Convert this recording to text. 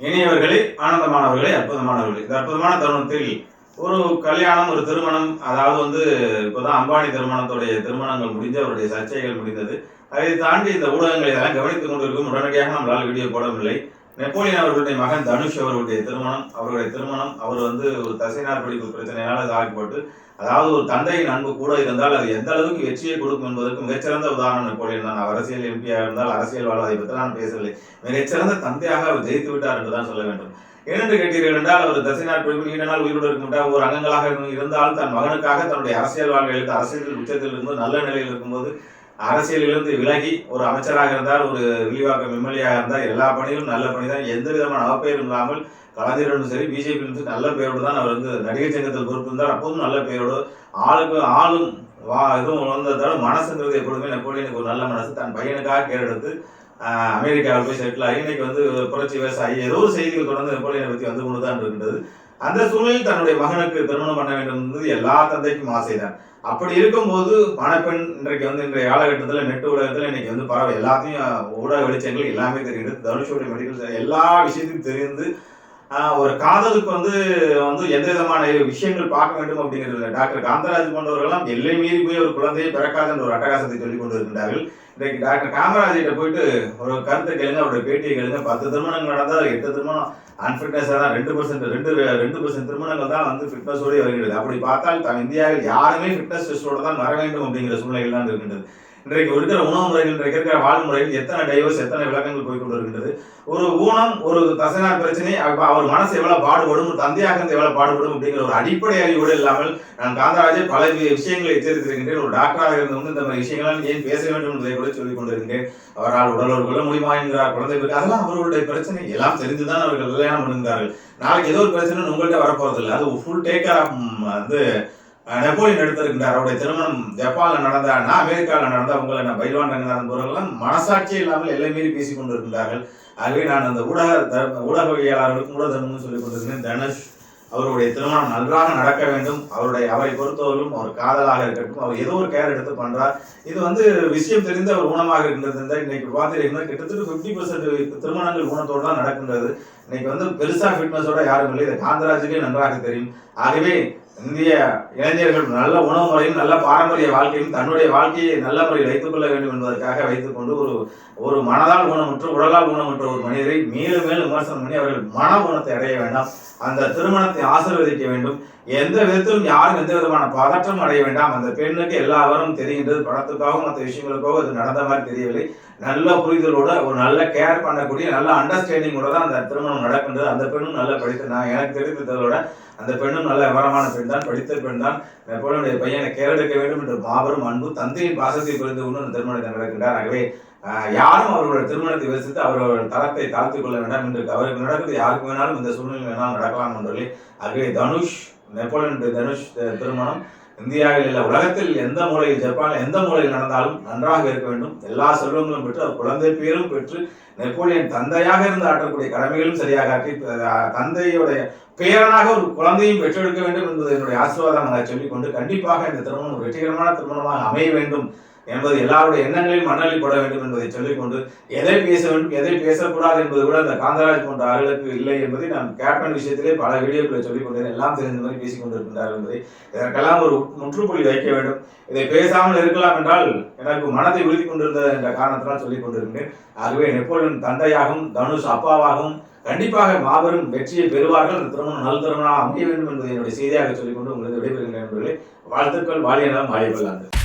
இனியவர்களே ஆனந்தமானவர்களே அற்புதமானவர்களே. இந்த அற்புதமான தருணத்தில் ஒரு கல்யாணம் ஒரு திருமணம் அதாவது வந்து இப்போதான் அம்பானி திருமணத்துடைய திருமணங்கள் முடிஞ்சு அவருடைய சர்ச்சைகள் முடிந்தது. அதை தாண்டி இந்த ஊடகங்களை இதெல்லாம் கவனித்துக் கொண்டிருக்கும். உடனடியாக நம்மளால் வீடியோ போடவில்லை. நெப்போலியன் அவர்களுடைய மகன் தனுஷ் அவர்களுடைய திருமணம் அவருடைய திருமணம் அவர் வந்து ஒரு தசைநார் படிப்பு பிரச்சனையால் அது அதாவது ஒரு தந்தையின் அன்பு கூட இருந்தால் அது எந்த அளவுக்கு வெற்றியை கொடுக்கும் என்பதற்கு மிகச்சிறந்த உதாரணம் நெப்போலியன் தான். அவர் அரசியல் எம்பியாக இருந்தால் அரசியல் வாழ்வதை பற்றி நான் பேசவில்லை. மிகச்சிறந்த தந்தையாக அவர் ஜெயித்து விட்டார் என்று தான் சொல்ல வேண்டும். ஏனென்று கேட்டீர்கள் என்றால் அவர் தசைநாள் படிப்பு நீண்ட நாள் உயிரோடு இருக்க மாட்டார் ஒரு அங்கங்களாக இருந்தாலும் தன் மகனுக்காக தன்னுடைய அரசியல் வாழ்வை எடுத்து அரசியல் உச்சத்தில் இருந்து நல்ல நிலையில் இருக்கும்போது அரசியலிலிருந்து விலகி ஒரு அமைச்சராக இருந்தால் ஒரு விரிவாக்கம் எம்எல்ஏயாக இருந்தால் எல்லா பணியும் நல்ல பணி தான் எந்த விதமான அவப்பெயரும் இல்லாமல் கலைஞர்களும் சரி பிஜேபியிலும் நல்ல பெயரோடு தான் அவர் வந்து நடிகர் சங்கத்தில் பொறுப்பு இருந்தார். அப்போதும் நல்ல பெயரோடு ஆளுக்கு ஆளும் வா இதுவும் உணர்ந்ததால் மனசுங்கிறது எப்பொழுதுமே நெப்போலியனுக்கு ஒரு நல்ல மனசு. தன் பையனுக்காக கேரெடுத்து அமெரிக்காவில் போய் செட்டில் ஆகி இன்னைக்கு வந்து புரட்சி விவசாயி. ஏதோ ஒரு செய்திகள் தொடர்ந்து நெப்போலியனை பற்றி வந்து கொண்டு தான் இருக்கின்றது. அந்த சூழலில் தன்னுடைய மகனுக்கு திருமணம் பண்ண வேண்டும் என்பது எல்லா தந்தைக்கும் ஆசைதான். அப்படி இருக்கும்போது மணப்பெண் இன்றைக்கு வந்து இன்றைய காலகட்டத்தில் நெட் உலகத்தில் இன்னைக்கு வந்து பரவ எல்லாத்தையும் ஊடக வெளிச்சங்கள் எல்லாமே தெரியுது. தனுஷோடைய மெடிக்கல் எல்லா விஷயத்தையும் தெரிந்து ஒரு காதலுக்கு வந்து வந்து எந்த விதமான விஷயங்கள் பார்க்க வேண்டும் அப்படிங்கிறது டாக்டர் காந்தராஜ் போன்றவர்கள்லாம் எல்லை மீறி போய் ஒரு குழந்தையை பிறக்காத என்ற ஒரு அட்டகாசத்தை சொல்லிக் கொண்டு இருக்கின்றார்கள். இன்றைக்கு டாக்டர் காமராஜிட்ட போயிட்டு ஒரு கருத்தை கேளுங்க அவருடைய பேட்டியை கேளுங்க. பத்து திருமணங்கள் நடந்தால் எட்டு திருமணம் அன்ஃபிட்னஸாக தான் ரெண்டு பர்சன்ட் ரெண்டு ரெண்டு பர்சன்ட் திருமணங்கள் தான் வந்து ஃபிட்னஸோடய வருகிறது. அப்படி பார்த்தால் தான் இந்தியாவில் யாருமே ஃபிட்னஸ் டெஸ்டோடு தான் வர வேண்டும் அப்படிங்கிற சூழ்நிலைகள் தான் இருக்கின்றது. இன்றைக்கு இருக்கிற உணவு முறைகள் இன்றைக்கு இருக்கிற வாழ்முறைகள் எத்தனை டைவர்ஸ் எத்தனை விளக்கங்கள் போய் கொண்டு இருக்கின்றது ஒரு ஊனம் ஒரு தசைநார் பிரச்சனை அவர் மனசு எவ்வளவு பாடுபடும் ஒரு தந்தையாக இருந்து எவ்வளவு பாடுபடும் அப்படிங்கிற ஒரு அடிப்படை அறிவோடு இல்லாமல் நான் காந்தராஜே பல விஷயங்களை எச்சரித்திருக்கின்றேன். ஒரு டாக்டராக இருந்து வந்து இந்த மாதிரி விஷயங்களால் ஏன் பேச வேண்டும் என்பதை கூட சொல்லிக் கொண்டிருக்கின்றேன். அவரால் உடல் கொள்ள முடியுமா என்கிறார் குழந்தை அதெல்லாம் அவர்களுடைய பிரச்சனை. எல்லாம் தெரிந்துதான் அவர்கள் கல்யாணம் பண்ணுகிறார்கள் நாளைக்கு ஏதோ ஒரு பிரச்சனை உங்கள்கிட்ட வரப்போறது இல்லை அது ஃபுல் டேக்கர் வந்து நெப்போலியன் எடுத்திருக்கின்றார் அவருடைய திருமணம் ஜப்பான்ல நடந்தான்னா அமெரிக்காவில் நடந்தா உங்களை நான் பைல்வான் ரங்கநாதன் போறவர்கள்லாம் மனசாட்சியே இல்லாமல் எல்லை மீறி பேசிக் கொண்டிருக்கின்றார்கள் ஆகவே நான் அந்த ஊடக தர்ம- ஊடகவியலாளர்களுக்கும் ஊடக தர்மம்னு சொல்லிக் கொண்டிருக்கிறேன். தனுஷ் அவருடைய திருமணம் நன்றாக நடக்க வேண்டும். அவருடைய அவரை பொறுத்தவரையும் அவர் காதலாக இருக்கட்டும் அவர் ஏதோ ஒரு கேர் எடுத்து பண்றார். இது வந்து விஷயம் தெரிந்த ஒரு ஊனமாக இருக்கின்றது. இன்னைக்கு பார்த்தீங்கன்னா கிட்டத்தட்ட ஃபிஃப்டி பர்சன்ட் திருமணங்கள் ஊனத்தோடு தான் நடக்கின்றது. இன்னைக்கு வந்து பெருசா ஃபிட்னஸோட யாரும் இல்லை. இது காந்தராஜுக்கே நன்றாக தெரியும். ஆகவே இந்திய இளைஞர்கள் நல்ல உணவு முறையும் நல்ல பாரம்பரிய வாழ்க்கையும் தன்னுடைய வாழ்க்கையை நல்ல முறையில் வைத்துக் கொள்ள வேண்டும் என்பதற்காக வைத்துக்கொண்டு ஒரு ஒரு மனதால் ஊனமுற்று உடலால் ஊனமுற்ற ஒரு மனிதரை மேலும் மேலும் விமர்சனம் பண்ணி அவர்கள் மன ஊனத்தை அடைய வேண்டாம். அந்த திருமணத்தை ஆசீர்வதிக்க வேண்டும். எந்த விதத்திலும் யாரும் எந்த விதமான பதற்றம் அடைய வேண்டாம். அந்த பெண்ணுக்கு எல்லாவரும் தெரிகின்றது பணத்துக்காகவும் மற்ற விஷயங்களுக்காகவும் அது நடந்த மாதிரி தெரியவில்லை. நல்ல புரிதலோட ஒரு நல்ல கேர் பண்ணக்கூடிய நல்ல அண்டர்ஸ்டாண்டிங்கோட தான் அந்த திருமணம் நடக்கின்றது. அந்த பெண்ணும் நல்ல படித்த நான் எனக்கு தெரிந்ததோட அந்த பெண்ணும் நல்ல விவரமான பெண் தான் படித்த பெண் தான். நெப்போலியனுடைய பையனை கேர் எடுக்க வேண்டும் என்ற மாபெரும் அன்பு தந்தையின் பாசத்தை புரிந்து கொண்டு அந்த திருமணத்தை நடக்கின்றார். ஆகவே யாரும் அவர்களோட திருமணத்தை விசித்து அவர்கள் தரத்தை தாழ்த்திக் கொள்ள வேண்டாம் என்று அவருக்கு நடக்கிறது யாருக்கு வேணாலும் இந்த சூழ்நிலை வேணாலும் நடக்கலாம் என்றே ஆகவே தனுஷ் நெப்போலியன் தனுஷ் திருமணம் இந்தியாவில் இல்லை உலகத்தில் எந்த மூலையில் ஜப்பானில் எந்த மூலையில் நடந்தாலும் நன்றாக இருக்க வேண்டும். எல்லா செல்வங்களும் பெற்று அவர் குழந்தை பேரும் பெற்று நெப்போலியன் தந்தையாக இருந்து ஆற்றக்கூடிய கடமைகளும் சரியாக ஆற்றி தந்தையுடைய பேரனாக ஒரு குழந்தையும் பெற்றெடுக்க வேண்டும் என்பது என்னுடைய ஆசீர்வாதமாக சொல்லிக்கொண்டு கண்டிப்பாக இந்த திருமணம் ஒரு வெற்றிகரமான திருமணமாக அமைய வேண்டும். என்பது எல்லாருடைய எண்ணங்களையும் மண்ணலில் பட வேண்டும் என்பதை சொல்லிக்கொண்டு எதை பேச வேண்டும் எதை பேசக்கூடாது என்பது கூட அந்த காந்தராஜ் போன்ற ஆளுகளுக்கு இல்லை என்பதை நான் கேப்டன் விஷயத்திலே பல வீடியோக்களை சொல்லிக் கொண்டேன் எல்லாம் தெரிந்த மாதிரி பேசிக் கொண்டிருக்கின்றார் என்பதை இதற்கெல்லாம் ஒரு முற்றுப்புள்ளி வைக்க வேண்டும். இதை பேசாமல் இருக்கலாம் என்றால் எனக்கு மனதை உறுதி கொண்டிருந்தது என்ற காரணத்தினால் சொல்லிக் கொண்டிருக்கின்றேன் ஆகவே நெப்போலியன் தந்தையாகவும் தனுஷ் அப்பாவாகவும் கண்டிப்பாக மாபெரும் வெற்றியை பெறுவார்கள். அந்த திருமணம் நல்ல திருமணம் அமைய வேண்டும் என்பதை என்னுடைய செய்தியாக சொல்லிக்கொண்டு உங்களுக்கு விடைபெறுகின்றேன் என்பதை வாழ்த்துக்கள். வாழிய நலம்